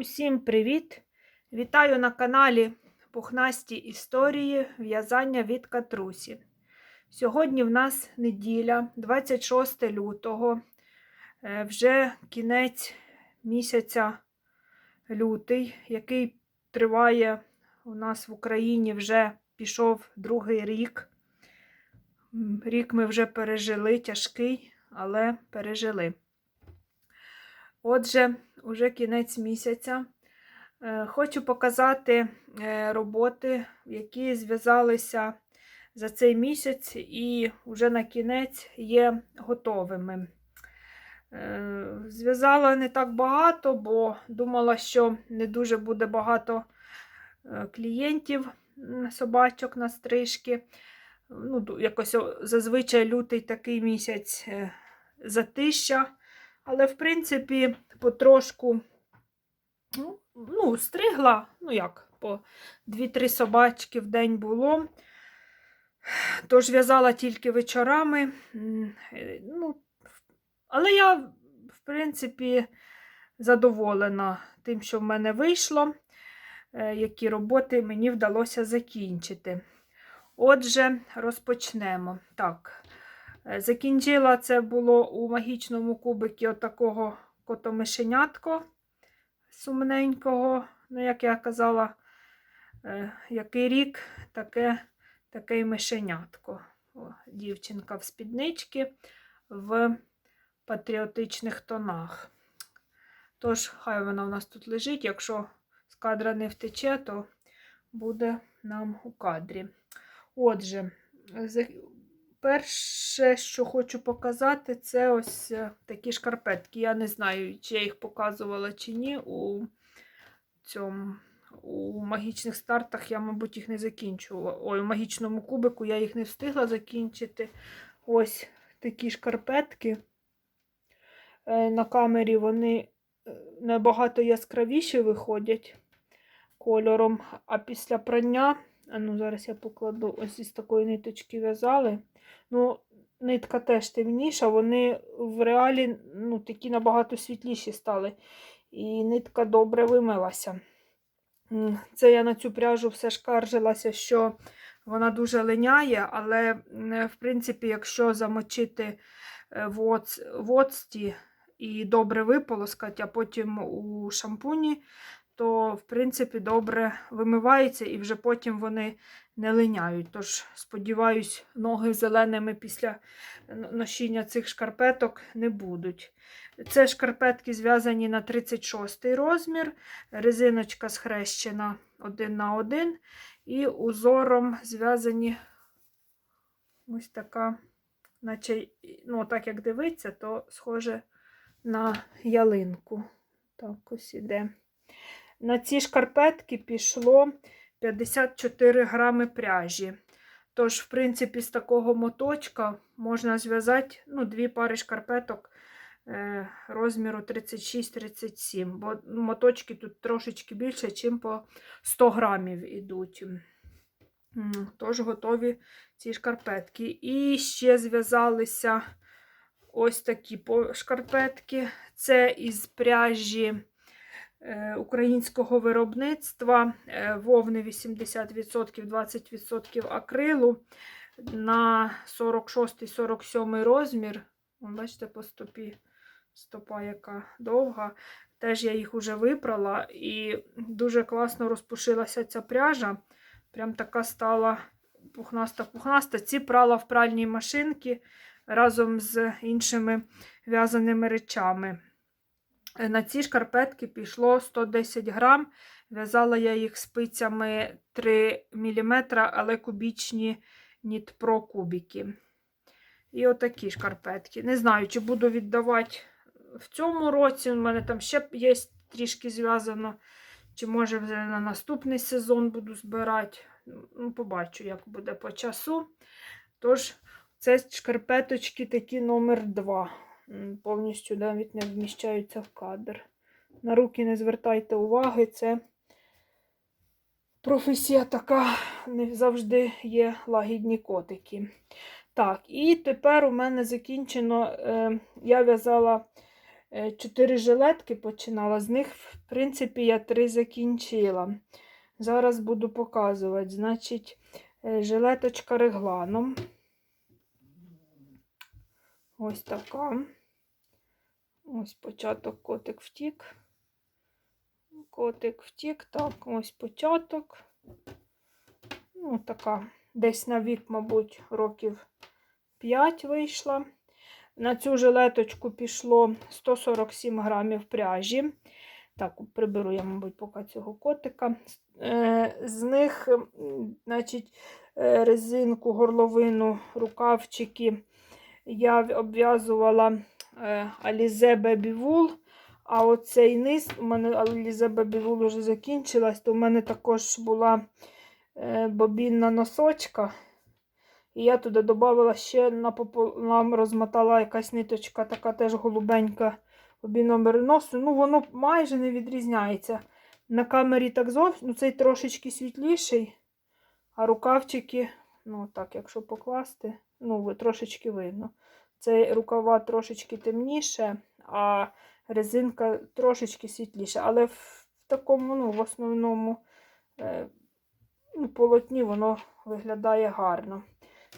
Усім привіт! Вітаю на каналі Пухнасті історії в'язання від катрусі. Сьогодні в нас неділя, 26 лютого, Е, вже кінець місяця лютий, який триває у нас в Україні вже пішов другий рік. Рік ми вже пережили, тяжкий, але пережили. Отже, уже кінець місяця. Е, Хочу показати е, роботи, які зв'язалися за цей місяць і вже на кінець є готовими. Е, Зв'язала не так багато, бо думала, що не дуже буде багато клієнтів собачок на стрижки. Ну, якось зазвичай лютий такий місяць затища. Але, в принципі, потрошку ну, ну, стригла, ну як, по 2-3 собачки в день було. Тож в'язала тільки вечорами. Е, Ну, але я, в принципі, задоволена тим, що в мене вийшло, е, які роботи мені вдалося закінчити. Отже, розпочнемо. Так, закінчила це було у магічному кубикі отакого котомишенятко сумненького. Ну, як я казала, е, який рік, таке, таке мишенятко. О, дівчинка в спідничці в патріотичних тонах. Тож, хай вона у нас тут лежить. Якщо з кадра не втече, то буде нам у кадрі. Отже, перше, що хочу показати, це ось е, такі шкарпетки. Я не знаю, чи я їх показувала чи ні. У цьому у магічних стартах я, мабуть, їх не закінчувала. Ой, у магічному кубику я їх не встигла закінчити. Ось такі шкарпетки. Е, На камері вони е, набагато яскравіші виходять кольором, а після прання, а ну зараз я покладу, ось із такої ниточки в'язали. Ну, нитка теж темніша, вони в реалі ну, такі набагато світліші стали. І нитка добре вимилася. Це я на цю пряжу все скаржилася, що вона дуже линяє, але, в принципі, якщо замочити е, в оц- в оцті і добре виполоскати, а потім у шампуні, то, в принципі, добре вимивається і вже потім вони не линяють. Тож, сподіваюсь, ноги зеленими після н- ношіння цих шкарпеток не будуть. Це шкарпетки зв'язані на 36 розмір, резиночка схрещена один на один, і узором зв'язані ось така, наче, ну, так як дивиться, то схоже на ялинку. Так, ось іде. На ці шкарпетки пішло 54 грами пряжі. Тож, в принципі, з такого моточка можна зв'язати ну, дві пари шкарпеток е, розміру 36-37, бо моточки тут трошечки більше, ніж по 100 грамів ідуть. Тож готові ці шкарпетки. І ще зв'язалися ось такі шкарпетки. Це із пряжі українського виробництва. Е, Вовни 80%, 20% акрилу на 46-47 розмір. Бачите, по стопі стопа яка довга. Теж я їх вже випрала і дуже класно розпушилася ця пряжа. Прям така стала пухнаста-пухнаста. Ці прала в пральній машинці разом з іншими в'язаними речами. Е, На ці шкарпетки пішло 110 грам. В'язала я їх спицями 3 мм, але кубічні Нітпро кубики. І отакі шкарпетки. Не знаю, чи буду віддавати в цьому році. У мене там ще є трішки зв'язано. Чи може вже на наступний сезон буду збирати. Ну, побачу, як буде по часу. Тож, це шкарпеточки такі номер 2. Повністю навіть не вміщаються в кадр. На руки не звертайте уваги, це професія така, не завжди є лагідні котики. Так, і тепер у мене закінчено, е, я в'язала е, жилетки починала. З них, в принципі, я три закінчила. Зараз буду показувати. Значить, е, жилеточка регланом. Ось така. Ось початок котик втік. Котик втік. Так, ось початок. Ну, така. Десь на вік, мабуть, років 5 вийшла. На цю жилеточку пішло 147 грамів пряжі. Так, приберу я, мабуть, поки цього котика. Е, З них, значить, е, резинку, горловину, рукавчики я обв'язувала е, Alize Baby Wool. А оцей низ, у мене Baby Wool вже закінчилась, то в мене також була е, бобінна носочка. І я туди додала ще напополам розмотала якась ниточка, така теж голубенька бобінного мериносу. Ну, воно майже не відрізняється. На камері так зовсім, ну цей трошечки світліший, а рукавчики, ну так, якщо покласти, ну, трошечки видно. Цей рукава трошечки темніше, а резинка трошечки світліша. Але в такому, ну, в основному е, ну, полотні воно виглядає гарно.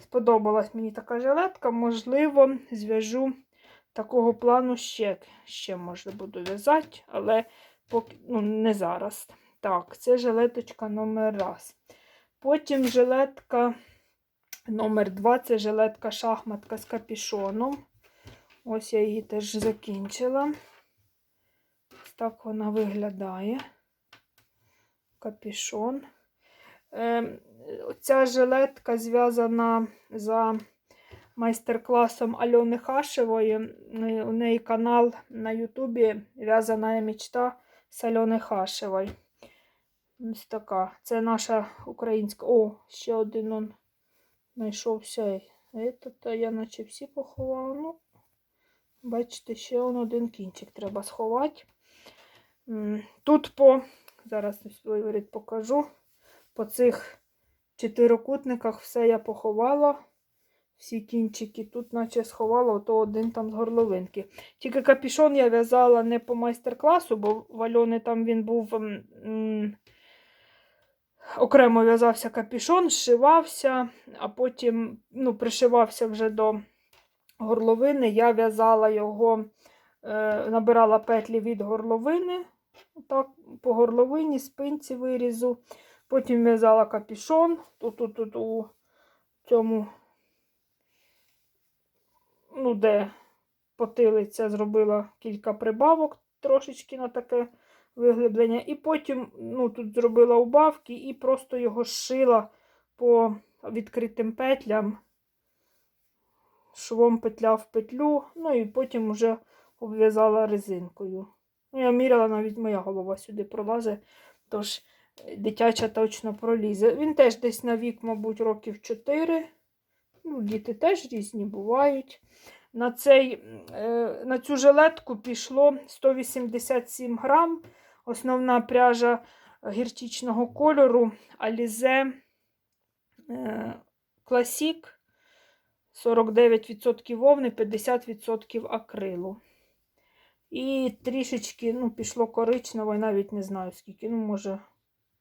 Сподобалась мені така жилетка. Можливо, зв'яжу такого плану ще, ще може буду в'язати, але поки, ну, не зараз. Так, це жилеточка номер раз. Потім жилетка номер два це жилетка шахматка з капішоном. Ось я її теж закінчила. Ось так вона виглядає. Капішон. Ем, Ця жилетка зв'язана за майстер-класом Альони Хашевої. Е, У неї канал на Ютубі В'язана мечта з Альони Хашевої. Ось така. Це наша українська. О, ще один он знайшовся. Этот, а я наче всі поховала. Ну, бачите, ще он один кінчик треба сховати. Тут по, зараз ось виворіт покажу. По цих чотирикутниках все я поховала. Всі кінчики тут, наче сховала, ото один там з горловинки. Тільки капішон я в'язала не по майстер-класу, бо в там він був м, окремо в'язався капішон, зшивався, а потім ну, пришивався вже до горловини. Я в'язала його, е, набирала петлі від горловини, так, по горловині, спинці вирізу. Потім в'язала капішон. Тут, тут, тут у цьому, ну, де потилиця, зробила кілька прибавок трошечки на таке виглиблення. І потім ну, тут зробила убавки і просто його зшила по відкритим петлям. Швом петля в петлю, ну і потім вже обв'язала резинкою. Ну, я міряла, навіть моя голова сюди пролазить, тож е, дитяча точно пролізе. Він теж десь на вік, мабуть, років 4. Ну, діти теж різні бувають. На, цей, е, на цю жилетку пішло 187 грам. Основна пряжа гірчичного кольору Alize е, Classic. 49% вовни, 50% акрилу. І трішечки ну, пішло коричнево, навіть не знаю скільки. Ну, може,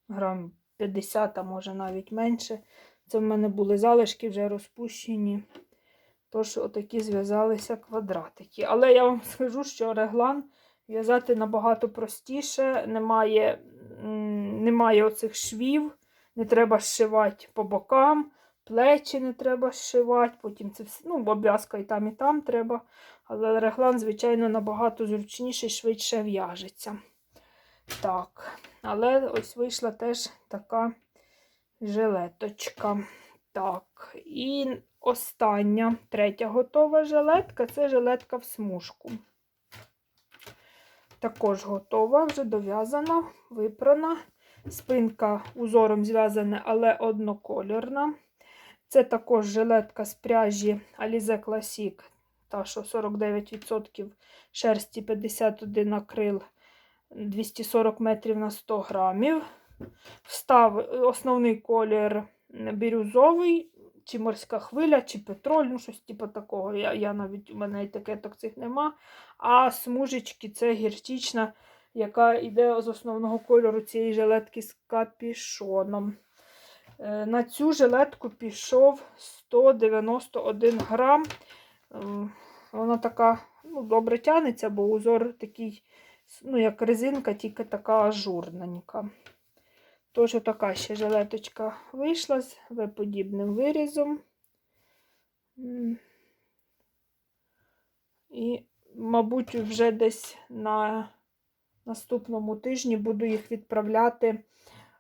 грам 50, а може навіть менше. Це в мене були залишки вже розпущені. Тож, отакі зв'язалися квадратики. Але я вам скажу, що реглан в'язати набагато простіше, немає, немає оцих швів, не треба зшивати по бокам, плечі не треба зшивати, потім це все, ну, обв'язка і там, і там треба. Але реглан, звичайно, набагато зручніше і швидше в'яжеться. Так, але ось вийшла теж така жилеточка. Так, і остання, третя готова жилетка це жилетка в смужку. Також готова, вже дов'язана, випрана. Спинка узором зв'язана, але однокольорна. Це також жилетка з пряжі Alize Classic, та що 49% шерсті 51 акрил, 240 метрів на 100 грамів. Встав основний колір бірюзовий, чи морська хвиля, чи петроль, ну щось типу такого. Я, я навіть у мене етикеток цих нема. А смужечки це гірчична, яка йде з основного кольору цієї жилетки з капішоном. Е, На цю жилетку пішов 191 грам. Ем, Вона така ну, добре тягнеться, бо узор такий, ну, як резинка, тільки така ажурненька. Тож така ще жилеточка вийшла з V-подібним вирізом. І, мабуть, вже десь на наступному тижні буду їх відправляти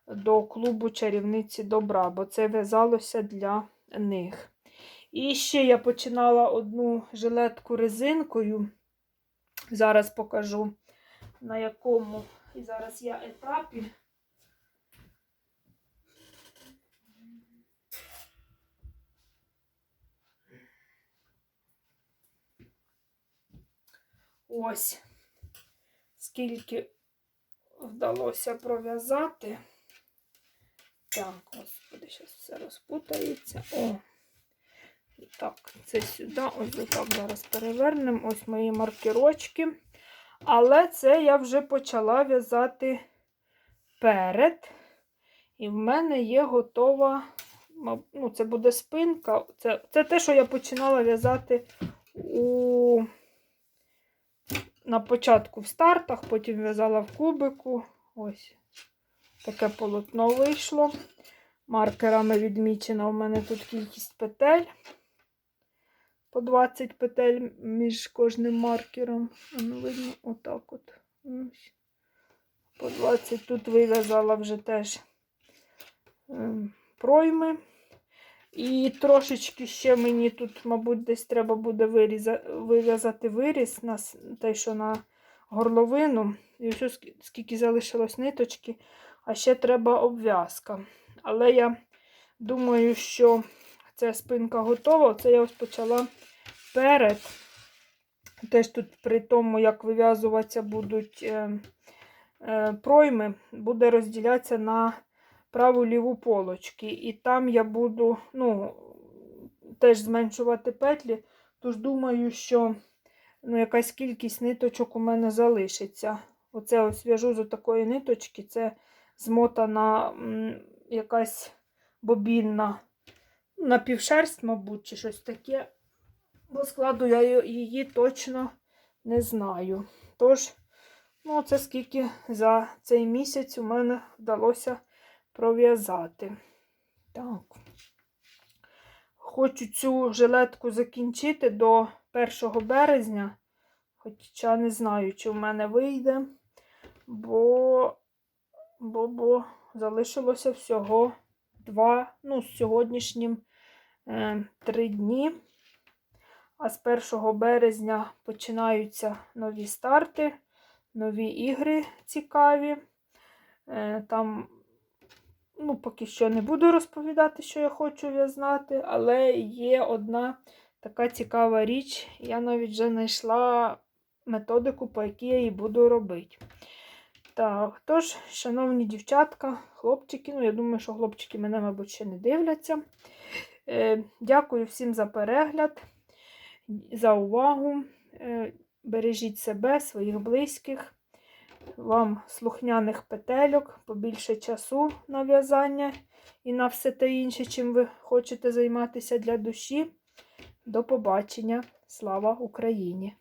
до клубу чарівниці добра, бо це в'язалося для них. І ще я починала одну жилетку резинкою. Зараз покажу, на якому і зараз я етапі. Ось скільки вдалося пров'язати. Так, господи, зараз все розпутається. О, так, це сюди, ось так зараз перевернемо. Ось мої маркерочки. Але це я вже почала в'язати перед. І в мене є готова, ну, це буде спинка. Це, це те, що я починала в'язати у, на початку в стартах, потім в'язала в кубику. Ось таке полотно вийшло. Маркерами відмічена у мене тут кількість петель. По 20 петель між кожним маркером. Ну, видно, отак от. По 20 тут вив'язала вже теж ем, пройми. І трошечки ще мені тут, мабуть, десь треба буде вив'язати виріз на те, що на горловину. І ось скільки залишилось ниточки, а ще треба обв'язка. Але я думаю, що ця спинка готова. Це я ось почала перед. Теж тут при тому, як вив'язуватися будуть е, е, пройми, буде розділятися на праву ліву полочки. І там я буду ну, теж зменшувати петлі. Тож думаю, що ну, якась кількість ниточок у мене залишиться. Оце ось в'яжу з такої ниточки, це змотана якась бобінна напівшерсть, мабуть, чи щось таке. Бо складу я її точно не знаю. Тож, ну, це скільки за цей місяць у мене вдалося пров'язати. Так. Хочу цю жилетку закінчити до 1 березня. Хоча не знаю, чи в мене вийде, бо, бо, бо залишилося всього два, ну, з сьогоднішнім е, три дні. А з 1 березня починаються нові старти, нові ігри цікаві. Е, Там, ну, поки що не буду розповідати, що я хочу в'язати, але є одна така цікава річ. Я навіть вже знайшла методику, по якій я її буду робити. Так, тож, шановні дівчатка, хлопчики, ну, я думаю, що хлопчики мене, мабуть, ще не дивляться. Е, Дякую всім за перегляд, за увагу. Е, Бережіть себе, своїх близьких. Вам слухняних петельок, побільше часу на в'язання і на все те інше, чим ви хочете займатися для душі. До побачення. Слава Україні!